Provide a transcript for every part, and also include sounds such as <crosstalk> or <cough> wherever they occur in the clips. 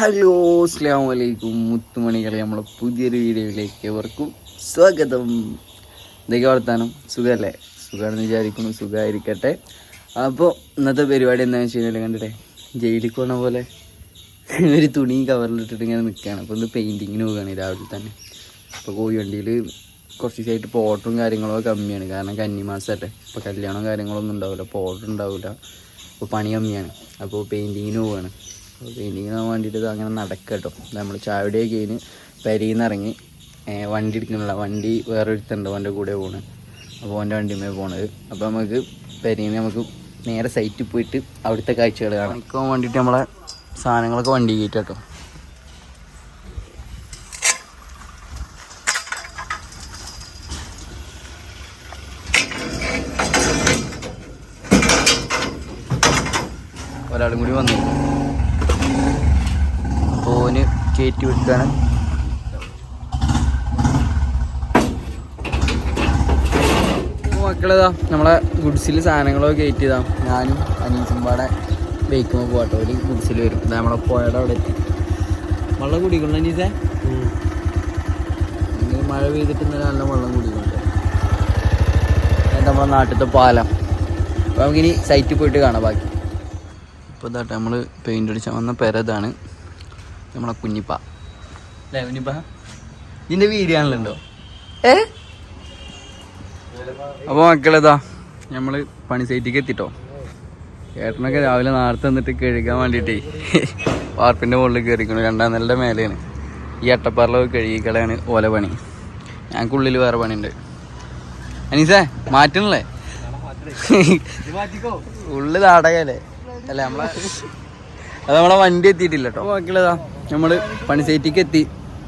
Hello അസ്ലാം വലൈക്കും മുത്തുമണികളെ നമ്മളെ പുതിയൊരു വീഡിയോയിലേക്ക് എവർക്കും സ്വാഗതം. എന്തൊക്കെ വർത്താനം? സുഖമല്ലേ സുഖമാണെന്ന് വിചാരിക്കുന്നു. സുഖമായിരിക്കട്ടെ അപ്പോൾ ഇന്നത്തെ പരിപാടി എന്താണെന്ന് വെച്ച് കഴിഞ്ഞാൽ കണ്ടിട്ടെ ജയിലിൽ പോണ പോലെ ഒരു തുണി കവറിലിട്ടിട്ട് ഇങ്ങനെ നിൽക്കുകയാണ് അപ്പോൾ ഒന്ന് പെയിന്റിങ്ങിന് പോവുകയാണ് രാവിലെ തന്നെ. അപ്പോൾ കോഴി വണ്ടിയിൽ കുറച്ച് ദിവസമായിട്ട് ഇപ്പോൾ ഓട്ടറും കാര്യങ്ങളൊക്കെ കമ്മിയാണ്. കാരണം കന്നിമാസമല്ലേ ഇപ്പോൾ കല്യാണം കാര്യങ്ങളൊന്നും ഉണ്ടാവില്ല അപ്പോൾ ഉണ്ടാവില്ല അപ്പോൾ പണി കമ്മിയാണ്. അപ്പോൾ പെയിന്റിങ്ങിന് പോവുകയാണ് പെയിന്റിങ്ങിന് വേണ്ടിയിട്ട് ഇത് അങ്ങനെ നടക്കുക കേട്ടോ നമ്മൾ ചാവിടെ കഴിഞ്ഞ് പെരിയിൽ ഇറങ്ങി വണ്ടി എടുക്കുന്നില്ല. വണ്ടി വേറെ ഒരുത്തുണ്ട് അവന്റെ കൂടെ പോണ്. അപ്പോൾ അവന്റെ വണ്ടിമേ പോണത്. അപ്പോൾ നമുക്ക് പെരിയിൽ നമുക്ക് നേരെ സൈറ്റിൽ പോയിട്ട് അവിടുത്തെ കാഴ്ചകൾ കാണാം. ഇപ്പോൾ വേണ്ടിയിട്ട് നമ്മളെ സാധനങ്ങളൊക്കെ വണ്ടി കയറ്റാം കേട്ടോ ഒരാളും കൂടി വന്നു അപ്പോൾ ഓന് കയറ്റി വിൽക്കാണ് മക്കളേതാ നമ്മളെ ഗുഡ്സിൽ സാധനങ്ങളൊക്കെ കയറ്റിയതാ. ഞാനും അനീസും പാടെ ബൈക്കുമ്പോൾ പോകട്ടോ ഒരു ഗുഡ്സിൽ വരും. ഇതാ നമ്മളെ പുഴയുടെ അവിടെ എത്തി. വെള്ളം കുടിക്കണം അനീസേ? ഇങ്ങനെ മഴ പെയ്തിട്ട് ഇന്നലെ നല്ല വെള്ളം കുടിക്കുന്നുണ്ട് നമ്മളെ നാട്ടിലത്തെ പാലം? അപ്പോൾ നമുക്കിനി സൈറ്റിൽ പോയിട്ട് കാണാം ബാക്കി. ഇപ്പോൾ ഇതാട്ടെ നമ്മൾ പെയിന്റ് അടിച്ചാൽ വന്ന പെര ഇതാണ്. നമ്മളെ കുഞ്ഞിപ്പ. അല്ലേ കുഞ്ഞിപ്പ? ഇതിന്റെ വീഡിയോ ആണല്ലോ ഏ? അപ്പോൾ മക്കളേതാ നമ്മൾ പണി സൈറ്റിക്ക് എത്തിട്ടോ? ഏട്ടനൊക്കെ രാവിലെ നേരത്തെ വന്നിട്ട് കഴുകാൻ വേണ്ടിയിട്ടേ <laughs> വാർപ്പിന്റെ മുകളിൽ കയറിക്കണം രണ്ടാം നിലയുടെ മേലെയാണ്. ഈ അട്ടപ്പാറിലൊക്കെ കഴുകിക്കളയാണ് ഓല പണി. ഞങ്ങൾക്കുള്ളിൽ വേറെ പണിയുണ്ട്. അനീസേ മാറ്റണല്ലേ? ഉള്ളിൽ അടയല്ലേ അല്ല നമ്മളെ അത് നമ്മളെ വണ്ടി എത്തിയിട്ടില്ല കേട്ടോ ബാക്കിയുള്ളതാ നമ്മൾ പണി സൈറ്റിക്ക് എത്തി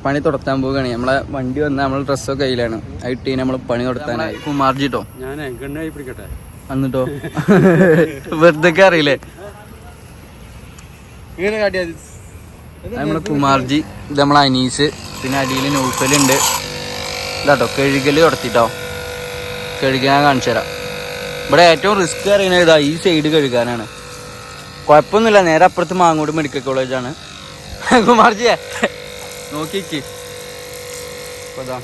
പണി തുടത്താൻ പോവുകയാണ്. നമ്മളെ വണ്ടി വന്ന നമ്മളെ ഡ്രസ്സൊക്കെ കയ്യിലാണ്. അത് ഇട്ട് നമ്മൾ പണി തുടത്താനായി. കുമാർജിട്ടോ? ഞാൻ എണ്ണായി പിടിക്കട്ടെ എന്നിട്ടോ <laughs> വെറുതെ അറിയില്ലേ? നമ്മളെ കുമാർജി ഇത് നമ്മളെ അനീസ് പിന്നെ അടിയിൽ നൗഫലുണ്ട് ഇതാട്ടോ കഴുകൽ തുടത്തിട്ടോ. കഴുകാൻ കാണിച്ചു തരാം. ഇവിടെ ഏറ്റവും റിസ്ക് അറിയുന്നത് ഇതാ ഈ സൈഡ് കഴുകാനാണ്. കുഴപ്പമൊന്നുമില്ല നേരെ അപ്പുറത്ത് മാങ്ങോട് മെഡിക്കൽ കോളേജാണ് കുമാർജിയെ. നോക്കിക്ക്. അപ്പോൾ അതാ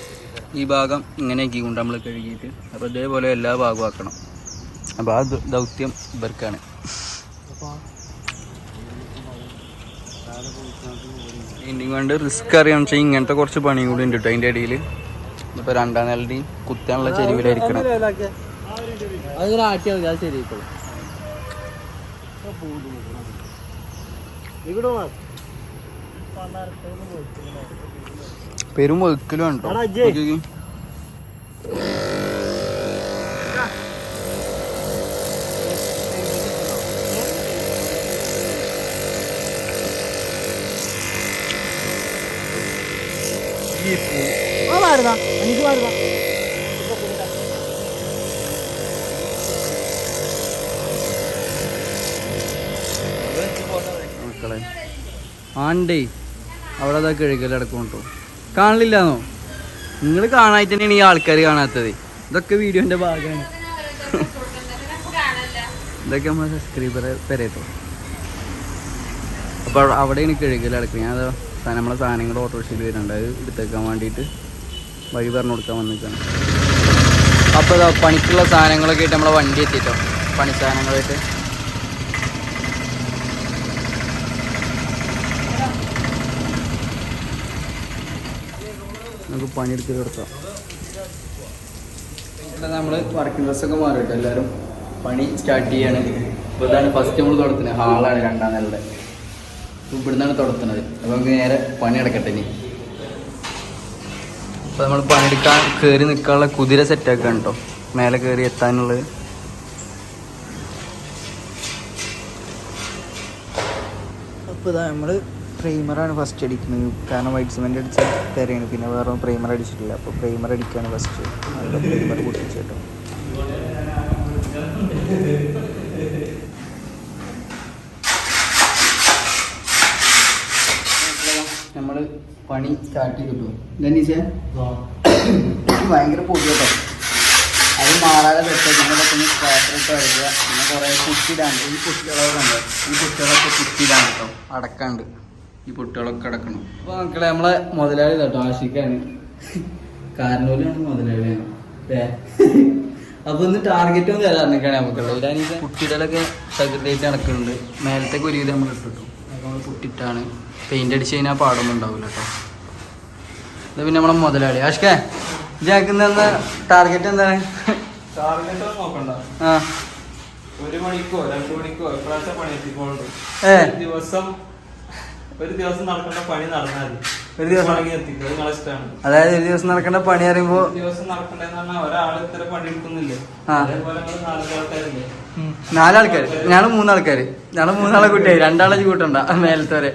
ഈ ഭാഗം ഇങ്ങനെ കൊണ്ട് നമ്മൾ കഴുകിയിട്ട് അപ്പോൾ ഇതേപോലെ എല്ലാ ഭാഗവും ആക്കണം. അപ്പോൾ ആ ദൗത്യം ഇവർക്കാണ്. ഇനി വേണ്ട റിസ്ക് അറിയാന്ന് വെച്ചാൽ ഇങ്ങനത്തെ കുറച്ച് പണി കൂടി ഉണ്ട് കേട്ടോ അതിന്റെ ഇടയിൽ ഇപ്പോൾ രണ്ടാം നിലയുടെയും കുത്താനുള്ള ചെരുവിലായിരിക്കണം. അതിങ്ങനെ ആട്ടിയാൽ മതി അത് ശരിയായിക്കോളും. ഇവിടെ പെരും വെക്കലും ഇജ്ജേ. മാറുതാ എനിക്ക് മക്കളെ. ആണ്ടേ. അവിടെ അതാ കഴുകൽ അടക്കം കേട്ടോ കാണില്ലാന്നോ നിങ്ങൾ കാണായിട്ട് തന്നെയാണ് ഈ ആൾക്കാർ കാണാത്തത്. ഇതൊക്കെ വീഡിയോന്റെ ഭാഗമാണ്. ഇതൊക്കെ നമ്മൾ സബ്സ്ക്രൈബർ പെരേട്ടോ അപ്പോൾ അവിടെയാണ് കഴുകൽ അടക്കം ഞാൻ നമ്മളെ സാധനങ്ങൾ ഓട്ടോറിക്ഷയിൽ വരുന്നുണ്ട് അത് എടുത്തേക്കാൻ വേണ്ടിയിട്ട് വഴി പറഞ്ഞു കൊടുക്കാൻ വന്നിരിക്കുകയാണ്. അപ്പോൾ പണിക്കുള്ള സാധനങ്ങളൊക്കെ ആയിട്ട് നമ്മളെ വണ്ടി എത്തിയിട്ടോ പണി സാധനങ്ങളായിട്ട്. നമുക്ക് പണിയെടുത്ത് കൊടുക്കാം നമ്മൾ വർക്കിംഗ് ഡ്രസ്സൊക്കെ മാറിയിട്ട് എല്ലാവരും പണി സ്റ്റാർട്ട് ചെയ്യാണ്. ഇപ്പൊ ഇതാണ് ഫസ്റ്റ് നമ്മൾ തുടത്തുന്നത് ഹാളാണ് രണ്ടാം നിലയുടെ അപ്പോൾ ഇവിടുന്നാണ് തുടത്തുന്നത് അപ്പോൾ നമുക്ക് നേരെ പണി അടക്കട്ടെ ഇനി. അപ്പോൾ നമ്മൾ പണിയെടുക്കാൻ കയറി നിൽക്കാനുള്ള കുതിര സെറ്റാക്കാണ് കേട്ടോ മേലെ കയറി എത്താനുള്ളത്. അപ്പോൾ ഇതാ നമ്മൾ പ്രൈമറാണ് ഫസ്റ്റ് അടിക്കുന്നത്. കാരണം വൈറ്റ് സിമെന്റ് അടിച്ച തരെയാണ്. പിന്നെ വേറെ പ്രൈമർ അടിച്ചിട്ടില്ല. അപ്പോൾ പ്രൈമർ അടിക്കുകയാണ് ഫസ്റ്റ് നല്ല പ്രൈമർ പൊട്ടിച്ച് നമ്മൾ പണി സ്റ്റാർട്ട് ചെയ്തിട്ടു. ധനീശേ ഭയങ്കര പൊടി കേട്ടോ. അത് മാറാതെ വെച്ചാൽ നിങ്ങളൊക്കെ ഒന്ന് സ്ക്രാപ്പറിട്ട് അടിക്കുക പിന്നെ കുറേ കുട്ടിയിടാണ്ട് ഈ കുട്ടികളൊക്കെ ഉണ്ട് ഈ കുട്ടികളൊക്കെ കുറ്റിയിടാണ്ട് കേട്ടോ. അടക്കാണ്ട്. ഈ പൊട്ടുകളൊക്കെ കിടക്കണം. അപ്പൊ മക്കളെ നമ്മളെ മുതലാളി കേട്ടോ ആശിക്കാണ് കാരണവരാണ് മുതലാളിയാണ് അപ്പൊ ഒന്ന് ടാർഗറ്റ് ഒന്നും തരാറിനൊക്കെയാണ് നമുക്കുള്ളത് ഇതാണെങ്കിൽ കുട്ടികളൊക്കെ തകർത്തേച്ച് നടക്കുന്നുണ്ട്. മേലത്തേക്ക് ഒരു വിധം നമ്മൾ ഇട്ടിട്ടു. അപ്പൊ നമ്മൾ പുട്ടിട്ടാണ് പെയിന്റ് അടിച്ച് കഴിഞ്ഞാൽ പാടൊന്നും ഉണ്ടാവില്ല കേട്ടോ അത് പിന്നെ നമ്മളെ മുതലാളി. ആഷ്കേ ഇതാക്കുന്ന ടാർഗറ്റ് എന്താണ്? ടാർഗറ്റ് ഒന്നും നോക്കണ്ട. ആ. ഒരു മണിക്കോ രണ്ടു മണിക്കോ ദിവസം ഒരു ദിവസം നടക്കേണ്ട പണി നടന്നാൽ ഒരു ദിവസം? നിങ്ങളെ ഇഷ്ടമാണ് അതായത് ഒരു ദിവസം നടക്കേണ്ട പണി അറിയുമ്പോ ദിവസം നടക്കണ്ടെന്ന് പറഞ്ഞാൽ ഒരാൾ ഇത്ര പണി എടുക്കുന്നില്ലേ. അതേപോലെ ഞങ്ങൾ മൂന്നാൾക്കാര്. ഞങ്ങൾ മൂന്നാളെ കൂട്ടിയായി. രണ്ടാളെ കൂട്ടണ്ട മേലത്തെ വരെ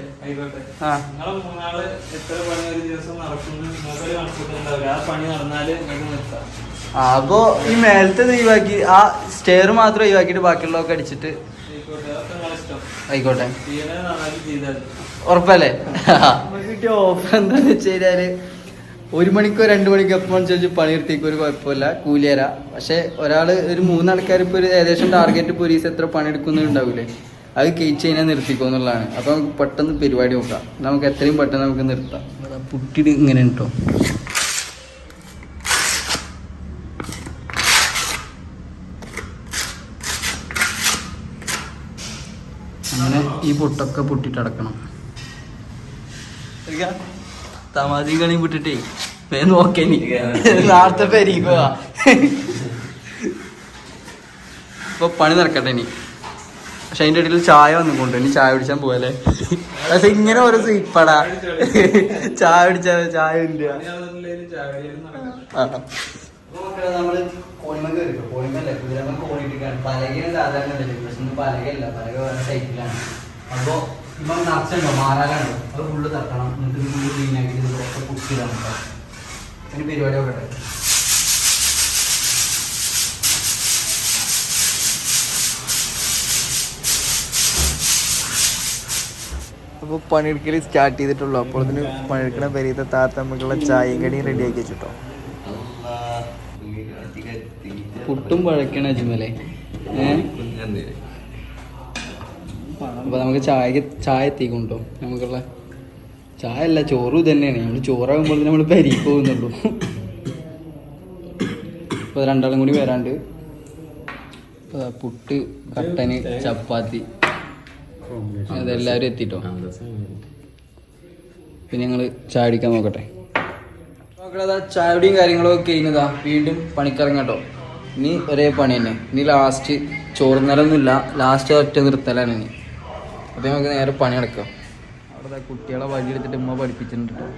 അപ്പോ ഈ മേലത്തെ ഒഴിവാക്കി ആ സ്റ്റെയർ മാത്രം ഒഴിവാക്കിയിട്ട് ബാക്കിയുള്ളതൊക്കെ അടിച്ചിട്ട് ആയിക്കോട്ടെ അതൊക്കെ നിങ്ങളെ ഇഷ്ടം ആയിക്കോട്ടെ. ഉറപ്പല്ലേ? കിട്ടിയ ഓഫർ എന്താന്ന് വെച്ച് കഴിഞ്ഞാൽ ഒരു മണിക്കോ രണ്ട് മണിക്കോ എപ്പോൾ പണി പണിയെടുത്തേക്ക് ഒരു കുഴപ്പമില്ല. കൂലി തരാം പക്ഷെ ഒരാൾ ഒരു മൂന്നാൾക്കാർ ഇപ്പൊ ഒരു ഏകദേശം ടാർഗറ്റ് ഇപ്പോൾ ഒരു ദിവസം എത്ര പണിയെടുക്കുന്നുണ്ടാവില്ലേ അത് കഴിച്ച് കഴിഞ്ഞാൽ നിർത്തിക്കോ എന്നുള്ളതാണ്. അപ്പൊ നമുക്ക് പെട്ടെന്ന് പരിപാടി നോക്കാം. നമുക്ക് എത്രയും പെട്ടെന്ന് നമുക്ക് നിർത്താം. പുട്ടിട് ഇങ്ങനെ കേട്ടോ അങ്ങനെ ഈ പൊട്ടൊക്കെ പൊട്ടിട്ടടക്കണം തമാശയും കളിയും വിട്ടിട്ടേ വേഗം നോക്കേ നീ. നാളത്തെ പെരീക്കുക ഇപ്പൊ പണി നടക്കട്ടെ ഇനി. പക്ഷെ അതിന്റെ ഇടയിൽ ചായ വന്നുകൊണ്ട് ഇനി ചായ കുടിച്ചാൻ പോയല്ലേ പക്ഷെ ഇങ്ങനെ ഓരോ സീപ്പടാ. ചായ കുടിച്ചാ ചായ ഇല്ല. അപ്പൊ സാധാരണ ഇടൽ. പക്ഷെ ഇന്ന് പലകയല്ല. പലക വേറെ ടൈപ്പിലാണ് അപ്പൊ ഇപ്പൊ നിറച്ചുണ്ടോ? മാറാനുണ്ടോ അത് തട്ടണം. പരിപാടി ഉണ്ട് അപ്പോൾ പണിയെടുക്കൽ സ്റ്റാർട്ട് ചെയ്തിട്ടുള്ളൂ. അപ്പോൾ അതിന് പണിയെടുക്കണ പെരീത്തെ താത്ത നമുക്കുള്ള ചായയും കടിയും റെഡി ആക്കി വെച്ചിട്ടോ. പുട്ടും പഴക്കണ അജ്മലെ. അപ്പൊ നമുക്ക് ചായ ചായ എത്തിക്കൊണ്ടോ നമുക്കുള്ള ചായ അല്ല ചോറും തന്നെയാണ് നമ്മൾ ചോറാകുമ്പോൾ നമ്മൾ പരി പോകുന്നുള്ളൂ. ഇപ്പൊ രണ്ടാളും കൂടി വരാണ്ട്. പുട്ട് കട്ടന് ചപ്പാത്തി. അതെല്ലാവരും എത്തിട്ടോ? പിന്നെ ഞങ്ങൾ ചായ അടിക്കാൻ നോക്കട്ടെ. നോക്കടാ ചായയുടെയും കാര്യങ്ങളൊക്കെ കഴിഞ്ഞതാ. വീണ്ടും പണിക്കിറങ്ങട്ടോ. നീ ഒരേ പണി തന്നെ. നീ ലാസ്റ്റ് ചോറുന്നലൊന്നുമില്ല. ലാസ്റ്റ് ഒറ്റ നിർത്തലാണ് നീ അപ്പം നമുക്ക് നേരെ പണി നടക്കാം. അവിടെ കുട്ടികളെ വഴി എടുത്തിട്ട് ഉമ്മ പഠിപ്പിച്ചിട്ടുണ്ട് കേട്ടോ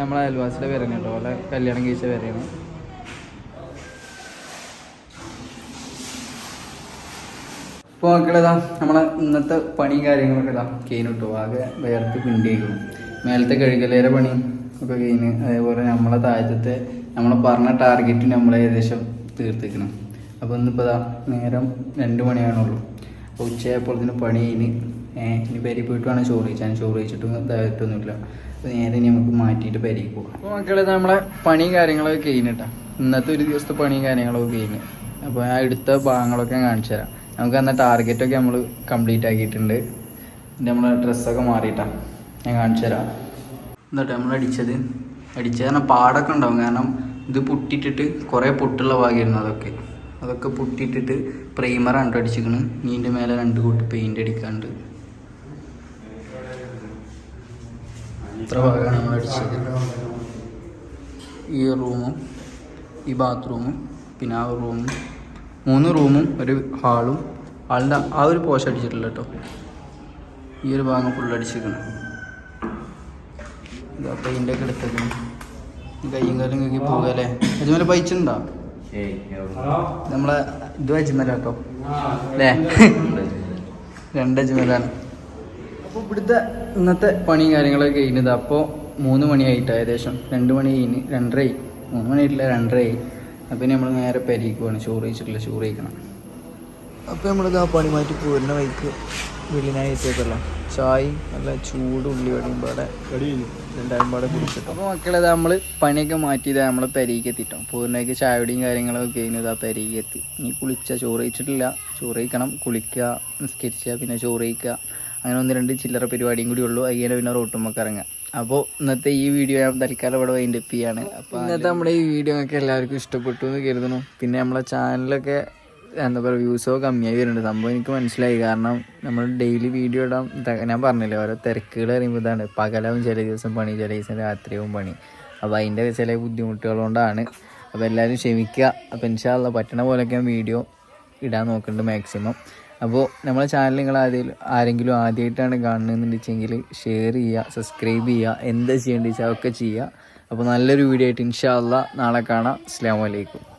നമ്മളെ അയൽവാസിയുടെ പേരാണ് കേട്ടോ അവളെ കല്യാണം കഴിച്ച പേരാണ്. ഇപ്പോൾ മക്കളേതാ നമ്മളെ ഇന്നത്തെ പണിയും കാര്യങ്ങളൊക്കെ ഇതാ കഴിഞ്ഞു കേട്ടോ ആകെ വേർത്ത് പിണ്ടിയേക്കുന്നു. മേലത്തെ കഴുകലേറെ പണി ഒക്കെ കഴിഞ്ഞ് അതേപോലെ നമ്മളെ താഴത്തെ നമ്മളെ പറഞ്ഞ ടാർഗറ്റ് നമ്മൾ ഏകദേശം തീർത്തിക്കണം. അപ്പോൾ ഇന്നിപ്പോൾ ഇതാ നേരം രണ്ട് മണിയാണുള്ളൂ. അപ്പോൾ ഉച്ചയായപ്പോഴത്തേന് പണി കഴിഞ്ഞ് ഇനി പെരി പോയിട്ട് വേണം ചോറ് കഴിച്ചാൽ ചോറ് കഴിച്ചിട്ടും ഇതായിട്ടൊന്നുമില്ല. അപ്പോൾ നേരെ ഇനി നമുക്ക് മാറ്റിയിട്ട് പെരിക്ക് പോകാം അപ്പോൾ മക്കളെ നമ്മളെ പണിയും കാര്യങ്ങളൊക്കെ കഴിഞ്ഞിട്ടാ ഇന്നത്തെ ഒരു ദിവസത്തെ പണിയും കാര്യങ്ങളൊക്കെ കഴിഞ്ഞ്. അപ്പോൾ ആ എടുത്ത ഭാഗങ്ങളൊക്കെ ഞാൻ കാണിച്ചു തരാം. നമുക്ക് അന്ന ടാർഗറ്റൊക്കെ നമ്മൾ കംപ്ലീറ്റ് ആക്കിയിട്ടുണ്ട്. നമ്മളെ ഡ്രസ്സൊക്കെ മാറിയിട്ടാ. ഞാൻ കാണിച്ചു തരാം. എന്നിട്ട് നമ്മൾ അടിച്ചത്. അടിച്ചത് കാരണം പാടൊക്കെ ഉണ്ടാവും. കാരണം ഇത് പൊട്ടിയിട്ടിട്ട് കുറേ പൊട്ടുള്ള ഭാഗമായിരുന്നു അതൊക്കെ. അതൊക്കെ പൊട്ടിയിട്ടിട്ട് പ്രൈമറാണ് അടിച്ചിക്കണ് നീന്റെ മേലെ രണ്ട് കൂട്ടി പെയിന്റ് അടിക്കാണ്ട് ഇത്ര ഭാഗമാണ് നമ്മൾ അടിച്ചത്. ഈ റൂമും ഈ ബാത്റൂമും പിന്നെ ആ റൂമും മൂന്ന് റൂമും ഒരു ഹാളും ആളുടെ ആ ഒരു പോഷൻ അടിച്ചിട്ടില്ല കേട്ടോ ഈ ഒരു ഭാഗം ഫുൾ അടിച്ചിരിക്കണം. പെയിന്റൊക്കെ എടുത്തേക്കണം കയ്യും കാലും കഴുകി പോകല്ലേ അജ്മല പൈച്ചുണ്ടോ? നമ്മളെ ഇത് അജ്മല കേട്ടോ അല്ലേ? രണ്ട് അജ്മലാണ് അപ്പോൾ ഇവിടുത്തെ ഇന്നത്തെ പണിയും കാര്യങ്ങളൊക്കെ കഴിഞ്ഞത്. അപ്പോൾ മൂന്ന് മണിയായിട്ട് ഏകദേശം. രണ്ട് മണി കഴിഞ്ഞ് രണ്ടരയായി മൂന്ന് മണിയായിട്ടില്ല രണ്ടരയായി അപ്പം നമ്മൾ നേരെ പെരീക്കുവാണ് ചോറ് കഴിച്ചിട്ടില്ല ചോറ് കഴിക്കണം. അപ്പോൾ നമ്മളിത് ആ പണി മാറ്റി പൂരണ വഴിക്ക് വെള്ളിനായി എത്തിയതല്ല ചായയും നല്ല ചൂട് ഉള്ളി ഉള്ളിവടയും പാടെ. രണ്ടായും പാടെ കുടിച്ചിട്ടോ. അപ്പോൾ മക്കളെ നമ്മൾ പണിയൊക്കെ മാറ്റിയത് നമ്മളെ പെരീക്ക് എത്തിട്ടോ. പൂർണയ്ക്ക് ചായയുടെയും കാര്യങ്ങളൊക്കെ കഴിഞ്ഞത് ആ പെരീക്ക് എത്തി. ഇനി കുളിച്ച ചോറ് കഴിച്ചിട്ടില്ല. ചോറ് കഴിക്കണം കുളിക്കുക നിസ്കരിക്കുക പിന്നെ ചോറ് കഴിക്കുക. അങ്ങനെ ഒന്ന് രണ്ട് ചില്ലറ പരിപാടിയും കൂടി ഉള്ളൂ. അതിനെ പിന്നെ റോട്ടുമ്പോൾ ഇറങ്ങാം. അപ്പോൾ ഇന്നത്തെ ഈ വീഡിയോ ഞാൻ തൽക്കാലം ഇവിടെ വൈൻഡ് അപ്പ് ചെയ്യാണ്. അപ്പോൾ ഇന്നത്തെ നമ്മുടെ ഈ വീഡിയോ ഒക്കെ എല്ലാവർക്കും ഇഷ്ടപ്പെട്ടു എന്ന് കരുതുന്നു. പിന്നെ നമ്മളെ ചാനലൊക്കെ എന്താ പറയുക വ്യൂസോ കമ്മിയായി വരുന്നുണ്ട്. സംഭവം എനിക്ക് മനസ്സിലായി. കാരണം നമ്മൾ ഡെയിലി വീഡിയോ ഇടാൻ ഞാൻ പറഞ്ഞില്ലേ ഓരോ തിരക്കുകൾ അറിയുമ്പോൾ ഇതാണ്. പകലാവും ചില ദിവസം പണി ചില ദിവസം രാത്രിയാവും പണി. അപ്പോൾ അതിന്റെ ചില ബുദ്ധിമുട്ടുകൾ കൊണ്ടാണ്. അപ്പോൾ എല്ലാവരും ക്ഷമിക്കുക. അപ്പോൾ ഇൻഷാല്ല പറ്റണ പോലെയൊക്കെ ഞാൻ വീഡിയോ ഇടാൻ നോക്കുന്നുണ്ട് മാക്സിമം അപ്പോൾ നമ്മളെ ചാനൽ നിങ്ങൾ ആദ്യം ആരെങ്കിലും ആദ്യമായിട്ടാണ് കാണുന്നതെന്നുണ്ടെങ്കിൽ ഷെയർ ചെയ്യുക സബ്സ്ക്രൈബ് ചെയ്യുക എന്താ ചെയ്യേണ്ടത് വെച്ചാൽ ഒക്കെ ചെയ്യുക. അപ്പോൾ നല്ലൊരു വീഡിയോ ആയിട്ട് ഇൻഷാല്ല നാളെ കാണാം. അസ്സാം വലൈക്കും